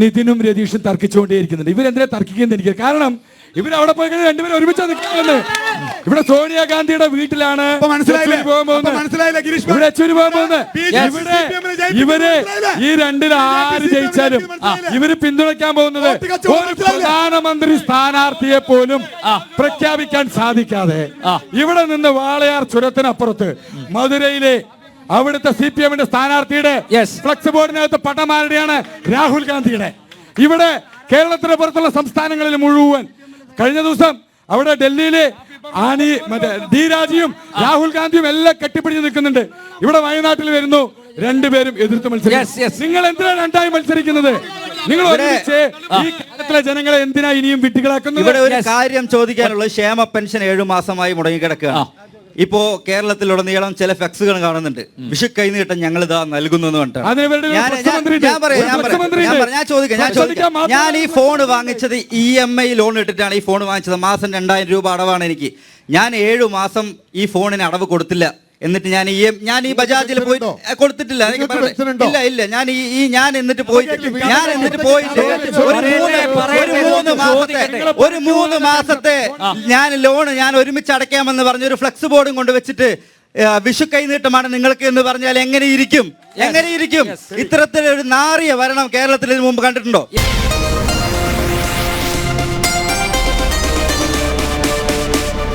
നിതിനും രതീഷും തർക്കിച്ചുകൊണ്ടേയിരിക്കുന്നുണ്ട്. ഇവരെന്തിനാ തർക്കിക്കുന്നത് എനിക്ക് കാരണം ഇവരവിടെ പോയി കഴിഞ്ഞാൽ രണ്ടുപേരും ഒരുമിച്ച് നിൽക്കുന്നത് ഇവിടെ സോണിയാഗാന്ധിയുടെ വീട്ടിലാണ് ഇവിടെ ഇവർ ഈ രണ്ടിൽ ആര് ജയിച്ചാലും ഇവർ പിന്തുണയ്ക്കാൻ പോകുന്നത് ഒരു പ്രധാനമന്ത്രി സ്ഥാനാർത്ഥിയെ പോലും പ്രഖ്യാപിക്കാൻ സാധിക്കാതെ ഇവിടെ നിന്ന് വാളയാർ ചുരത്തിനപ്പുറത്ത് മധുരയിലെ അവിടുത്തെ സി പി എമ്മിന്റെ സ്ഥാനാർത്ഥിയുടെ ഫ്ലക്സ് ബോർഡിനകത്ത് പട്ടമാരുടെയാണ് രാഹുൽ ഗാന്ധിയുടെ. ഇവിടെ കേരളത്തിന് പുറത്തുള്ള സംസ്ഥാനങ്ങളിൽ മുഴുവൻ കഴിഞ്ഞ ദിവസം അവിടെ ഡൽഹിയിലെ ആനി മറ്റേ ഡി രാജിയും രാഹുൽ ഗാന്ധിയും എല്ലാം കെട്ടിപ്പിടിച്ച് നിൽക്കുന്നുണ്ട്. ഇവിടെ വയനാട്ടിൽ വരുന്നു. രണ്ടുപേരും എതിർത്ത്. മത്സരിക്കും നിങ്ങൾ എന്തിനാണ് രണ്ടായി മത്സരിക്കുന്നത്? നിങ്ങൾ ഒരുമിച്ച് ഈ കേരളത്തിലെ ജനങ്ങളെ എന്തിനാ ഇനിയും വിട്ടുകളാക്കുന്നത് ഇവിടെ ഒരു കാര്യം ചോദിക്കാനുള്ളത് ക്ഷേമ പെൻഷൻ ഏഴു മാസമായി മുടങ്ങിക്കിടക്കുകയാണ്. ഇപ്പോ കേരളത്തിലുടനീളം ചില ഫ്ലക്സുകൾ കാണുന്നുണ്ട്. വിഷു കൈനീട്ടം ഞങ്ങൾ ഇതാ നൽകുന്നു എന്ന് ഞാൻ ഈ ഫോൺ വാങ്ങിച്ചത് ഇ എം ഐ ലോൺ ഇട്ടിട്ടാണ്. ഈ ഫോൺ വാങ്ങിച്ചത് മാസം രണ്ടായിരം രൂപ അടവാണ് എനിക്ക്. ഞാൻ ഏഴു മാസം ഈ ഫോണിന് അടവ് കൊടുത്തില്ല. എന്നിട്ട് ഞാൻ ഈ ഞാൻ ഈ ബജാജിൽ പോയി കൊടുത്തിട്ടില്ല? ഇല്ല ഇല്ല. ഞാൻ ഈ ഞാൻ എന്നിട്ട് പോയിട്ട് ഞാൻ എന്നിട്ട് പോയിട്ട് ഒരു മൂന്ന് മാസത്തെ ഒരു മൂന്ന് മാസത്തെ ഞാൻ ലോൺ ഞാൻ ഒരുമിച്ച് അടയ്ക്കാമെന്ന് പറഞ്ഞ ഒരു ഫ്ലെക്സ് ബോർഡും കൊണ്ട് വെച്ചിട്ട് വിഷു കൈനീട്ടമാണ് നിങ്ങൾക്ക് എന്ന് പറഞ്ഞാൽ എങ്ങനെ ഇരിക്കും? എങ്ങനെ ഇരിക്കും? ഇത്തരത്തിലൊരു നാറിയ വരണം കേരളത്തിൽ ഇതിനു മുമ്പ് കണ്ടിട്ടുണ്ടോ?